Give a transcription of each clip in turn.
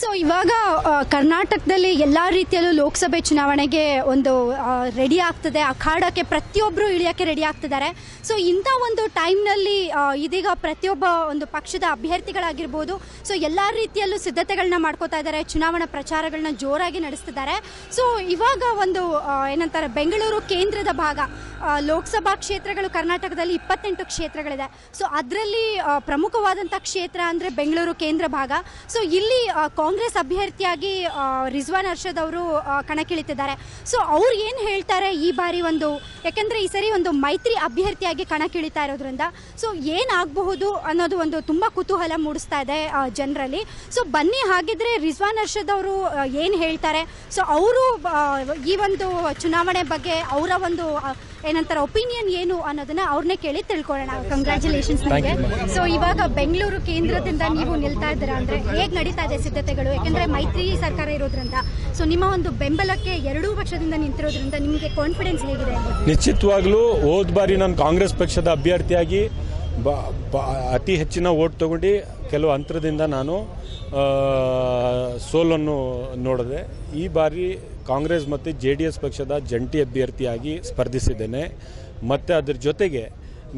So ಇವಾಗ ಕರ್ನಾಟಕದಲ್ಲಿ ಎಲ್ಲ ರೀತಿಯಲ್ಲೂ ಲೋಕಸಭೆ ಚುನಾವಣೆಗೆ ಒಂದು ರೆಡಿ ಆಗ್ತದೆ. ಅಖಾಡಕ್ಕೆ ಪ್ರತಿಯೊಬ್ಬರು ಇಳಿಯೋಕ್ಕೆ ರೆಡಿ ಆಗ್ತಿದ್ದಾರೆ. ಸೊ ಇಂಥ ಒಂದು ಟೈಮ್ನಲ್ಲಿ ಇದೀಗ ಪ್ರತಿಯೊಬ್ಬ ಒಂದು ಪಕ್ಷದ ಅಭ್ಯರ್ಥಿಗಳಾಗಿರ್ಬೋದು. ಸೊ ಎಲ್ಲ ರೀತಿಯಲ್ಲೂ ಸಿದ್ಧತೆಗಳನ್ನ ಮಾಡ್ಕೋತಾ ಇದ್ದಾರೆ. ಚುನಾವಣಾ ಪ್ರಚಾರಗಳನ್ನ ಜೋರಾಗಿ ನಡೆಸ್ತಿದ್ದಾರೆ. ಸೊ ಇವಾಗ ಒಂದು ಏನಂತಾರೆ, ಬೆಂಗಳೂರು ಕೇಂದ್ರದ ಭಾಗ ಲೋಕಸಭಾ ಕ್ಷೇತ್ರಗಳು ಕರ್ನಾಟಕದಲ್ಲಿ ಇಪ್ಪತ್ತೆಂಟು ಕ್ಷೇತ್ರಗಳಿದೆ. ಸೊ ಅದರಲ್ಲಿ ಪ್ರಮುಖವಾದಂಥ ಕ್ಷೇತ್ರ ಅಂದರೆ ಬೆಂಗಳೂರು ಕೇಂದ್ರ ಭಾಗ. ಸೊ ಇಲ್ಲಿ ಕಾಂಗ್ರೆಸ್ ಅಭ್ಯರ್ಥಿಯಾಗಿ ರಿಜ್ವಾನ್ ಅರ್ಷದ್ ಅವರು ಕಣಕ್ಕಿಳಿತಿದ್ದಾರೆ. ಸೊ ಅವ್ರು ಏನು ಹೇಳ್ತಾರೆ ಈ ಬಾರಿ ಒಂದು, ಯಾಕೆಂದರೆ ಈ ಸರಿ ಒಂದು ಮೈತ್ರಿ ಅಭ್ಯರ್ಥಿಯಾಗಿ ಕಣಕ್ಕಿಳಿತಾ ಇರೋದ್ರಿಂದ ಸೊ ಏನಾಗಬಹುದು ಅನ್ನೋದು ಒಂದು ತುಂಬ ಕುತೂಹಲ ಮೂಡಿಸ್ತಾ ಇದೆ ಜನರಲ್ಲಿ. ಸೊ ಬನ್ನಿ ಹಾಗಿದ್ರೆ ರಿಜ್ವಾನ್ ಅರ್ಷದ್ ಅವರು ಏನು ಹೇಳ್ತಾರೆ? ಸೊ ಅವರು ಈ ಒಂದು ಚುನಾವಣೆ ಬಗ್ಗೆ ಅವರ ಒಂದು ಏನಂತಾರೆ ಒಪಿನಿಯನ್ ಏನು ಅನ್ನೋದನ್ನ ಅವ್ರನ್ನೇ ಕೇಳಿ ತಿಳ್ಕೊಳ್ಳೋಣ. ಕಂಗ್ರ್ಯಾಚುಲೇಷನ್ಸ್ ನಿಮಗೆ. ಸೊ ಇವಾಗ ಬೆಂಗಳೂರು ಕೇಂದ್ರದಿಂದ ನೀವು ನಿಲ್ತಾ ಇದ್ದೀರಾ ಅಂದ್ರೆ ಹೇಗೆ ನಡೀತಾ ಇದೆ ಸಿದ್ಧತೆಗಳು? ಯಾಕಂದ್ರೆ ಮೈತ್ರಿ ಸರ್ಕಾರ ಇರೋದ್ರಿಂದ. ಸೊ ನಿಮ್ಮ ಒಂದು ಬೆಂಬಲಕ್ಕೆ ಎರಡೂ ಪಕ್ಷದಿಂದ ನಿಂತಿರೋದ್ರಿಂದ ನಿಮಗೆ ಕಾನ್ಫಿಡೆನ್ಸ್ ಹೇಗಿದೆ? ನಿಶ್ಚಿತವಾಗ್ಲೂ ಹೋದ ಬಾರಿ ನಾನು ಕಾಂಗ್ರೆಸ್ ಪಕ್ಷದ ಅಭ್ಯರ್ಥಿಯಾಗಿ ಅತಿ ಹೆಚ್ಚಿನ ಓಟ್ ತಗೊಂಡು ಕೆಲವು ಅಂತರದಿಂದ ನಾನು ಸೋಲನ್ನು ನೋಡಿದೆ ಈ ಬಾರಿ ಕಾಂಗ್ರೆಸ್ ಮತ್ತು ಜೆ ಡಿ ಎಸ್ ಪಕ್ಷದ ಜಂಟಿ ಅಭ್ಯರ್ಥಿಯಾಗಿ ಸ್ಪರ್ಧಿಸಿದ್ದೇನೆ. ಮತ್ತು ಅದರ ಜೊತೆಗೆ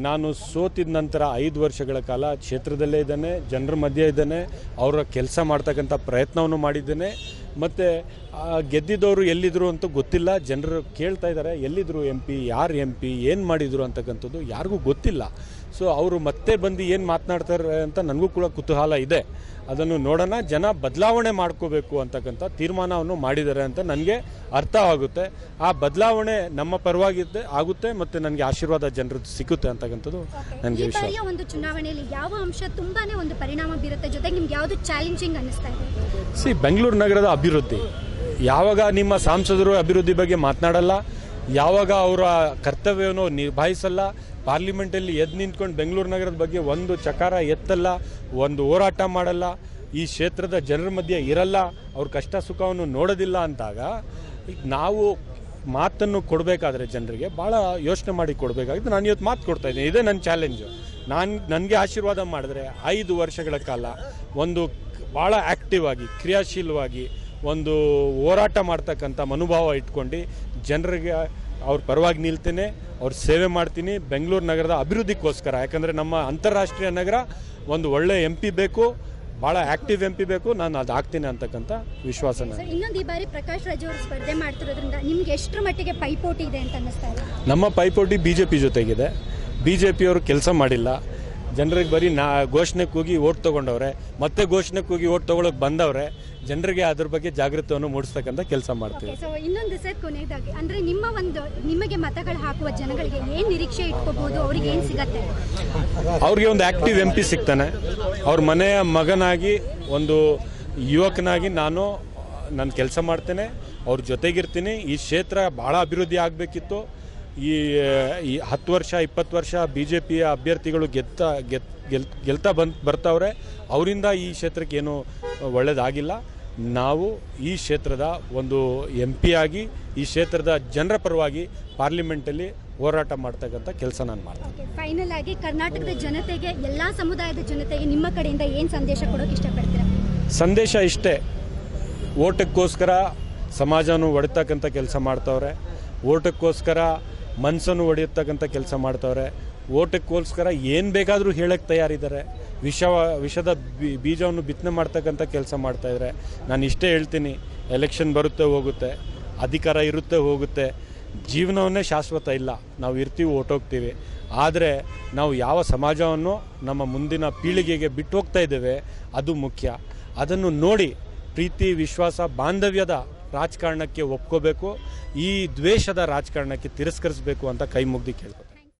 ನಾನು ಸೋತಿದ ನಂತರ ಐದು ವರ್ಷಗಳ ಕಾಲ ಕ್ಷೇತ್ರದಲ್ಲೇ ಇದ್ದೇನೆ, ಜನರ ಮಧ್ಯೆ ಇದ್ದೇನೆ, ಅವರ ಕೆಲಸ ಮಾಡ್ತಕ್ಕಂಥ ಪ್ರಯತ್ನವನ್ನು ಮಾಡಿದ್ದೇನೆ. ಮತ್ತು ಗೆದ್ದಿದ್ದವರು ಎಲ್ಲಿದ್ರು ಅಂತ ಗೊತ್ತಿಲ್ಲ. ಜನರು ಕೇಳ್ತಾ ಇದ್ದಾರೆ ಎಲ್ಲಿದ್ರು ಎಂ ಪಿ ಯಾರು ಎಂ ಪಿ ಏನು ಮಾಡಿದರು ಅಂತಕ್ಕಂಥದ್ದು ಯಾರಿಗೂ ಗೊತ್ತಿಲ್ಲ. ಸೊ ಅವರು ಮತ್ತೆ ಬಂದು ಏನು ಮಾತನಾಡ್ತಾರೆ ಅಂತ ನನಗೂ ಕೂಡ ಕುತೂಹಲ ಇದೆ. ಅದನ್ನು ನೋಡೋಣ ಜನ ಬದಲಾವಣೆ ಮಾಡ್ಕೋಬೇಕು ಅಂತಕ್ಕಂಥ ತೀರ್ಮಾನವನ್ನು ಮಾಡಿದ್ದಾರೆ ಅಂತ ನನಗೆ ಅರ್ಥವಾಗುತ್ತೆ ಆ ಬದಲಾವಣೆ ನಮ್ಮ ಪರವಾಗಿದ್ದೆ ಆಗುತ್ತೆ ಮತ್ತು ನನಗೆ ಆಶೀರ್ವಾದ ಜನರದ್ದು ಸಿಗುತ್ತೆ ಅಂತಕ್ಕಂಥದ್ದು ನನಗೆ ವಿಷಯ ಒಂದು ಚುನಾವಣೆಯಲ್ಲಿ ಯಾವ ಅಂಶ ತುಂಬಾನೇ ಒಂದು ಪರಿಣಾಮ ಬೀರುತ್ತೆ? ಜೊತೆಗೆ ನಿಮ್ಗೆ ಯಾವುದು ಚಾಲೆಂಜಿಂಗ್ ಅನ್ನಿಸ್ತಾ ಇದೆ? ಸಿ ಬೆಂಗಳೂರು ನಗರದ ಅಭಿವೃದ್ಧಿ. ಯಾವಾಗ ನಿಮ್ಮ ಸಂಸದರು ಅಭಿವೃದ್ಧಿ ಬಗ್ಗೆ ಮಾತನಾಡಲ್ಲ, ಯಾವಾಗ ಅವರ ಕರ್ತವ್ಯವನ್ನು ನಿಭಾಯಿಸಲ್ಲ, ಪಾರ್ಲಿಮೆಂಟಲ್ಲಿ ಎದ್ದು ನಿಂತ್ಕೊಂಡು ಬೆಂಗಳೂರು ನಗರದ ಬಗ್ಗೆ ಒಂದು ಚಕಾರ ಎತ್ತಲ್ಲ, ಒಂದು ಹೋರಾಟ ಮಾಡಲ್ಲ, ಈ ಕ್ಷೇತ್ರದ ಜನರ ಮಧ್ಯೆ ಇರಲ್ಲ, ಅವ್ರ ಕಷ್ಟ ಸುಖವನ್ನು ನೋಡೋದಿಲ್ಲ ಅಂತಾಗ ನಾವು ಮಾತನ್ನು ಕೊಡಬೇಕಾದ್ರೆ ಜನರಿಗೆ ಭಾಳ ಯೋಚನೆ ಮಾಡಿ ಕೊಡಬೇಕಾಗಿತ್ತು. ನಾನು ಇವತ್ತು ಮಾತು ಕೊಡ್ತಾ ಇದ್ದೀನಿ. ಇದೇ ನನ್ನ ಚಾಲೆಂಜು. ನಾನು, ನನಗೆ ಆಶೀರ್ವಾದ ಮಾಡಿದ್ರೆ ಐದು ವರ್ಷಗಳ ಕಾಲ ಒಂದು ಭಾಳ ಆ್ಯಕ್ಟಿವ್ ಆಗಿ, ಕ್ರಿಯಾಶೀಲವಾಗಿ ಒಂದು ಹೋರಾಟ ಮಾಡ್ತಕ್ಕಂಥ ಮನೋಭಾವ ಇಟ್ಕೊಂಡು ಜನರಿಗೆ ಅವ್ರ ಪರವಾಗಿ ನಿಲ್ತೇನೆ ಅವ್ರ ಸೇವೆ ಮಾಡ್ತೀನಿ ಬೆಂಗಳೂರು ನಗರದ ಅಭಿವೃದ್ಧಿಗೋಸ್ಕರ. ಯಾಕಂದರೆ ನಮ್ಮ ಅಂತಾರಾಷ್ಟ್ರೀಯ ನಗರ ಒಂದು ಒಳ್ಳೆ ಎಂ ಪಿ ಬೇಕು ಭಾಳ ಆ್ಯಕ್ಟಿವ್ ಎಂ ಪಿ ಬೇಕು ನಾನು ಅದು ಆಗ್ತೀನಿ ಅಂತಕ್ಕಂಥ ವಿಶ್ವಾಸ ನಾನು ಇನ್ನೊಂದು ಈ ಬಾರಿ ಪ್ರಕಾಶ್ ರಾಜ್ ಅವರು ಸ್ಪರ್ಧೆ ಮಾಡ್ತಿರೋದ್ರಿಂದ ನಿಮ್ಗೆ ಎಷ್ಟರ ಮಟ್ಟಿಗೆ ಪೈಪೋಟಿ ಇದೆ ಅಂತ ಅನ್ನಿಸ್ತಾ ಇದೆ? ನಮ್ಮ ಪೈಪೋಟಿ ಬಿ ಜೆ ಪಿ ಜೊತೆಗಿದೆ. ಬಿ ಜೆ ಪಿಯವರು ಕೆಲಸ ಮಾಡಿಲ್ಲ. ಜನರಿಗೆ ಬರೀ ನಾ ಘೋಷಣೆ ಕೂಗಿ ಓಟ್ ತೊಗೊಂಡವ್ರೆ ಮತ್ತೆ ಘೋಷಣೆ ಕೂಗಿ ಓಟ್ ತೊಗೊಳಕ್ಕೆ ಬಂದವ್ರೆ ಜನರಿಗೆ ಅದ್ರ ಬಗ್ಗೆ ಜಾಗೃತವನ್ನು ಮೂಡಿಸ್ತಕ್ಕಂಥ ಕೆಲಸ ಮಾಡ್ತೀವಿ. ಸೊ ಇನ್ನೊಂದು ಸರ್ ಕೊನೆಯದಾಗಿ ಅಂದ್ರೆ ನಿಮ್ಮ ಒಂದು ನಿಮಗೆ ಮತಗಳು ಹಾಕುವ ಜನಗಳಿಗೆ ಏನ್ ನಿರೀಕ್ಷೆ ಇಟ್ಕೋಬಹುದು ಅವ್ರಿಗೆ ಏನ್ ಸಿಗತ್ತೆ? ಅವ್ರಿಗೆ ಒಂದು ಆಕ್ಟಿವ್ ಎಂ ಪಿ ಸಿಗ್ತಾನೆ. ಅವ್ರ ಮನೆಯ ಮಗನಾಗಿ ಒಂದು ಯುವಕನಾಗಿ ನಾನು ನಾನು ಕೆಲಸ ಮಾಡ್ತೇನೆ ಅವ್ರ ಜೊತೆಗಿರ್ತೀನಿ ಈ ಕ್ಷೇತ್ರ ಭಾಳ ಅಭಿವೃದ್ಧಿ ಆಗಬೇಕಿತ್ತು ಈ ಈ ಹತ್ತು ವರ್ಷ ಇಪ್ಪತ್ತು ವರ್ಷ ಬಿ ಜೆ ಪಿಯ ಅಭ್ಯರ್ಥಿಗಳು ಗೆದ್ದ ಗೆದ್ ಗೆಲ್ ಗೆಲ್ತಾ ಬಂದು ಬರ್ತಾವ್ರೆ ಅವರಿಂದ ಈ ಕ್ಷೇತ್ರಕ್ಕೆ ಏನು ಒಳ್ಳೇದಾಗಿಲ್ಲ. ನಾವು ಈ ಕ್ಷೇತ್ರದ ಒಂದು ಎಂ ಪಿ ಆಗಿ ಈ ಕ್ಷೇತ್ರದ ಜನರ ಪರವಾಗಿ ಪಾರ್ಲಿಮೆಂಟಲ್ಲಿ ಹೋರಾಟ ಮಾಡ್ತಕ್ಕಂಥ ಕೆಲಸ ನಾನು ಮಾಡ್ತೀನಿ. ಫೈನಲ್ ಆಗಿ ಕರ್ನಾಟಕದ ಜನತೆಗೆ ಎಲ್ಲ ಸಮುದಾಯದ ಜನತೆಗೆ ನಿಮ್ಮ ಕಡೆಯಿಂದ ಏನು ಸಂದೇಶ ಕೊಡೋಕೆ ಇಷ್ಟಪಡ್ತೀರಾ? ಸಂದೇಶ ಇಷ್ಟೇ. ಓಟಕ್ಕೋಸ್ಕರ ಸಮಾಜವನ್ನು ಒಡೆತಕ್ಕಂಥ ಕೆಲಸ ಮಾಡ್ತವ್ರೆ. ಓಟಕ್ಕೋಸ್ಕರ ಮನಸ್ಸನ್ನು ಒಡೆಯತಕ್ಕಂಥ ಕೆಲಸ ಮಾಡ್ತವ್ರೆ. ಓಟಕ್ಕೋಸ್ಕರ ಏನು ಬೇಕಾದರೂ ಹೇಳಕ್ಕೆ ತಯಾರಿದ್ದಾರೆ. ವಿಷ ವಿಷದ ಬೀಜವನ್ನು ಬಿತ್ತನೆ ಮಾಡ್ತಕ್ಕಂಥ ಕೆಲಸ ಮಾಡ್ತಾಯಿದ್ದಾರೆ ನಾನು ಇಷ್ಟೇ ಹೇಳ್ತೀನಿ ಎಲೆಕ್ಷನ್ ಬರುತ್ತೆ ಹೋಗುತ್ತೆ, ಅಧಿಕಾರ ಇರುತ್ತೆ ಹೋಗುತ್ತೆ. ಜೀವನವನ್ನೇ ಶಾಶ್ವತ ಇಲ್ಲ, ನಾವು ಇರ್ತೀವಿ, ಓಟೋಗ್ತೀವಿ. ಆದರೆ ನಾವು ಯಾವ ಸಮಾಜವನ್ನು ನಮ್ಮ ಮುಂದಿನ ಪೀಳಿಗೆಗೆ ಬಿಟ್ಟು ಹೋಗ್ತಾ ಇದ್ದೇವೆ, ಅದು ಮುಖ್ಯ. ಅದನ್ನು ನೋಡಿ ಪ್ರೀತಿ, ವಿಶ್ವಾಸ, ಬಾಂಧವ್ಯದ ರಾಜಕಾರಣಕ್ಕೆ ಒಪ್ಕೋಬೇಕು ಈ ದ್ವೇಷದ ರಾಜಕಾರಣಕ್ಕೆ ತಿರಸ್ಕರಿಸಬೇಕು ಅಂತ ಕೈ ಮುಗ್ದು ಕೇಳ್ಬೋದು